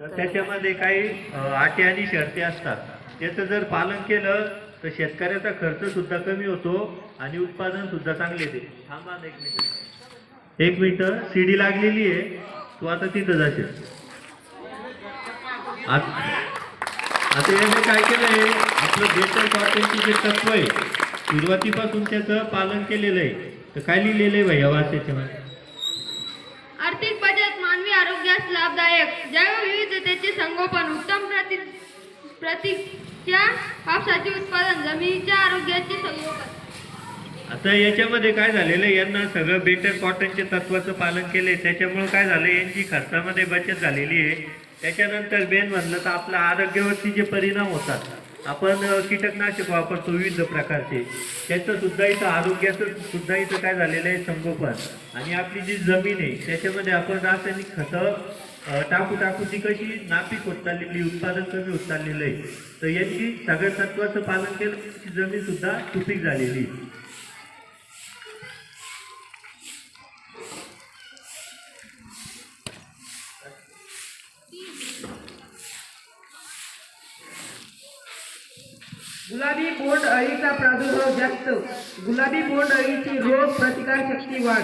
तर त्याच्यामध्ये काही अटी आणि शर्ती असतात. त्याचं जर पालन केलं तर शेतकऱ्याचा खर्च सुद्धा कमी होतो आणि उत्पादन सुद्धा चांगले येते. थांबा एक मिनिट. एक मिनिट सीडी लागलेली आहे. तू आता तिथं जाशील. आत- आता याने काय केलंय? आपलं बेटर कॉटनची जे तत्व आहे सुरुवातीपासून त्याचं पालन केलेलं आहे. तर काय लिहिलेलं आहे भैया वाच त्याच्यामध्ये आर्थिक मानवी आरोग्यास लाभदायक. जैवविविधतेचे संगोपन उत्तम प्रति प्रतीच्या कापसाचे उत्पादन जमिनीच्या आरोग्याचे संगोपन. आता याच्यामध्ये काय झालेलं आहे? यांना सगळं बेटर कॉटनच्या तत्वाचं पालन केले त्याच्यामुळं काय झालं यांची खर्चामध्ये बचत झालेली आहे. त्याच्यानंतर मेन म्हणलं तर आपल्या आरोग्यावरती जे परिणाम होतात आपण कीटकनाशक वापरतो विविध प्रकारचे. त्याचं सुद्धा इथं आरोग्याचं सुद्धा इथं काय झालेलं आहे संगोपन. आणि आपली जी जमीन आहे त्याच्यामध्ये आपण रासायनिक खतं टाकू टाकू ती कशी नापीक होत चाललेली उत्पादन कमी होत चाललेलं आहे. तर यांची सगळ्या तत्वाचं पालन केलं जमीन सुद्धा सुपीक झालेली. गुलाबी बोंड अळीचा प्रादुर्भाव जास्त. गुलाबी बोंड अळीची रोग प्रतिकार शक्ती वाढ.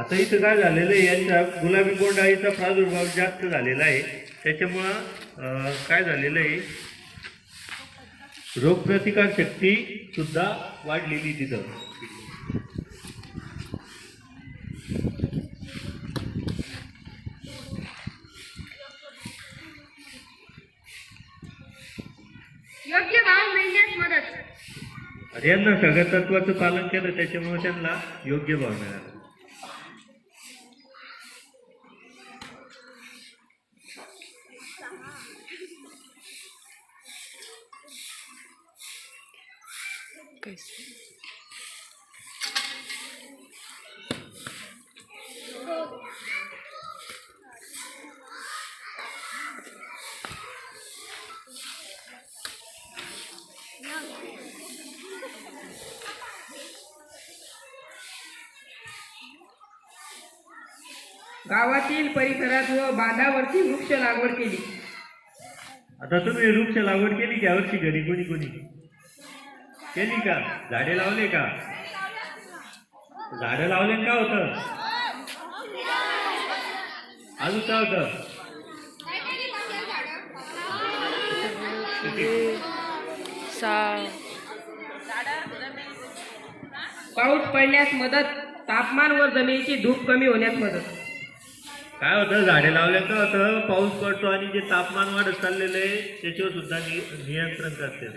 आता इथं काय झालेलं आहे यांच्या गुलाबी बोंड अळीचा प्रादुर्भाव जास्त झालेला आहे. त्याच्यामुळं काय झालेलं आहे? रोगप्रतिकार शक्ती सुद्धा वाढलेली तिथं योग्य भाव मिळण्यास मदत आणि यांना सगळ्या तत्वाचं पालन केलं त्याच्यामुळे त्यांना योग्य भाव मिळाला. गावातील परिसरात व बांधावरती वृक्ष लागवड केली. आता तुम्ही वृक्ष लागवड केली की यावर्षी घरी कोणी कोणी? केली का? झाडे लावले का? झाडं लावले का होतं? अजून काय होतं? पाऊस पडण्यास मदत तापमान व जमिनीची धूप कमी होण्यास मदत. काय होतं झाडे लावल्याचं होतं पाऊस पडतो आणि जे तापमान वाढत चाललेलं आहे त्याच्यावर सुद्धा नि नियंत्रण करते.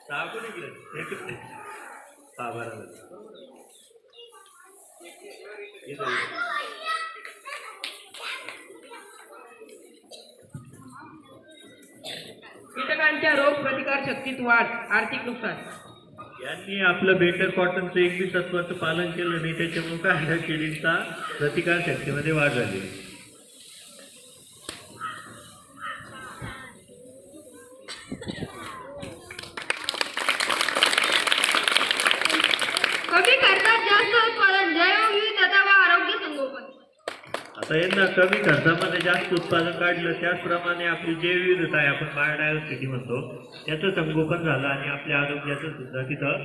सहा एकच कीटकांच्या रोग प्रतिकार शक्तीत वाढ आर्थिक नुकसान. यांनी आपलं बेटर कॉटनचं एकवीस तत्वाचं पालन केलं नाही त्याच्यामुळे काय झालं किडींचा प्रतिकार शक्तीमध्ये वाढ झाली कमी खर्चात जास्त उत्पादन जैवविविधता व आरोग्य संगोपन आता यांना कमी खर्चामध्ये जास्त उत्पादन काढलं त्याचप्रमाणे आपली जे विविधता आहे आपण बायोडायव्हर्सिटी म्हणतो त्याचं संगोपन झालं आणि आपल्या आरोग्याचं सुद्धा तिथं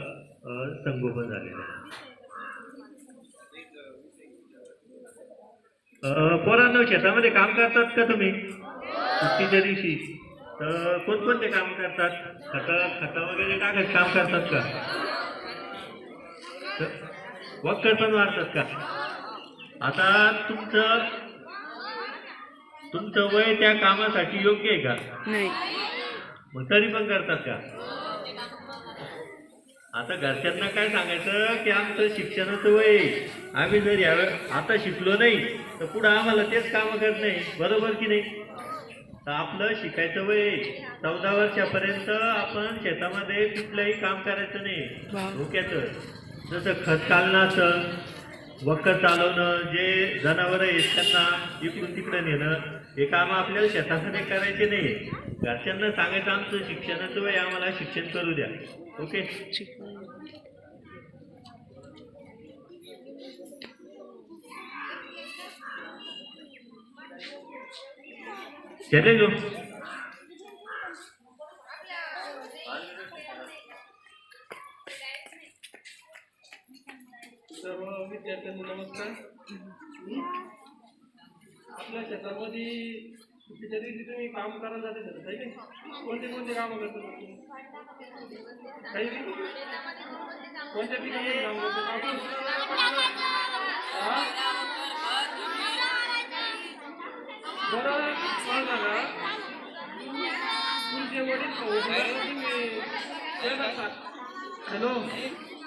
संगोपन झालेलं आहे. पोरांनो शेतामध्ये काम करतात का तुम्ही? सुट्टीच्या दिवशी. तर कोणकोणते काम करतात? खतं खतं वगैरे काय काम करतात का? वक्कर पण मारतात का? आता तुमचं तुमचं वय त्या कामासाठी योग्य आहे का? नाही. मग तरी पण करतात का? आता घरच्यांना काय सांगायचं? की आमचं शिक्षणाचं वय आहे. आम्ही जर यावेळे आता शिकलो नाही तर पुढं आम्हाला तेच कामं करत नाही बरोबर की नाही? तर आपलं शिकायचं वय आहे. चौदा वर्षापर्यंत आपण शेतामध्ये कुठलंही काम करायचं नाही. वा. डोक्याचं जसं खत कालणं असं चालवणं जे जनावरं आहेत त्यांना इकडून तिकडं नेणं हे काम आपल्याला शेतामध्ये करायचे नाही घरच्यांना सांगायचं आमचं शिक्षणाचं वय आम्हाला शिक्षण करू द्या. ओके? चले जो सर्व विद्यार्थ्यांना नमस्कार. आपल्या शेतामध्ये चुकीच्या दिवशी तुम्ही काम करायला जाते सर काही नाही? कोणते कोणते कामं करतो काही कोणत्या ठिकाणी काम करतो? कापूस बरं. मला सांगा? तुमचे वडील हॅलो.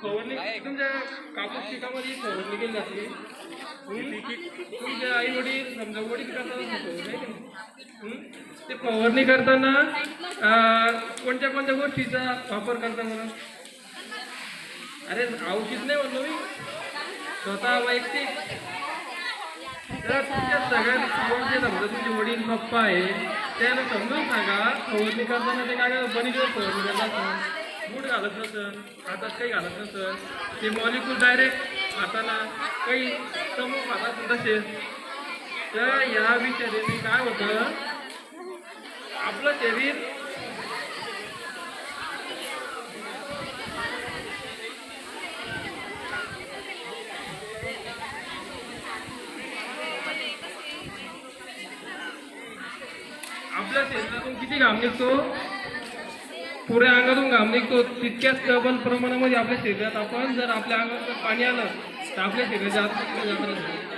फवारणी तुमच्या कापूस पिकामध्ये फवारणी केली जाते? तुमचे आई वडील समजा वडील? ते फवारणी करताना कोणत्या कोणत्या गोष्टीचा वापर करता बरं अरे औषध नाही म्हणलो मी. स्वतः वैयक्तिक. तर तुमच्या आवडते समजा तुमचे वडील पप्पा आहे त्याला समजून सांगा फवारणी करताना ते काय बनीवर फवारणी करतात. बूट घालत नसन हातात काही घालत नसन ते मॉलिक्यूल डायरेक्ट हाताला काही समूह हातात तसे तर या विचाराने काय होतं? आपलं शरीर आपल्या शरीरातून किती घाम निघतो? पुऱ्या अंगातून घाम निघतो तितक्याच डबल प्रमाणामध्ये आपल्या शरीरात आपण जर आपल्या अंगात पाणी आलं तर आपल्या शरीराच्या आत जात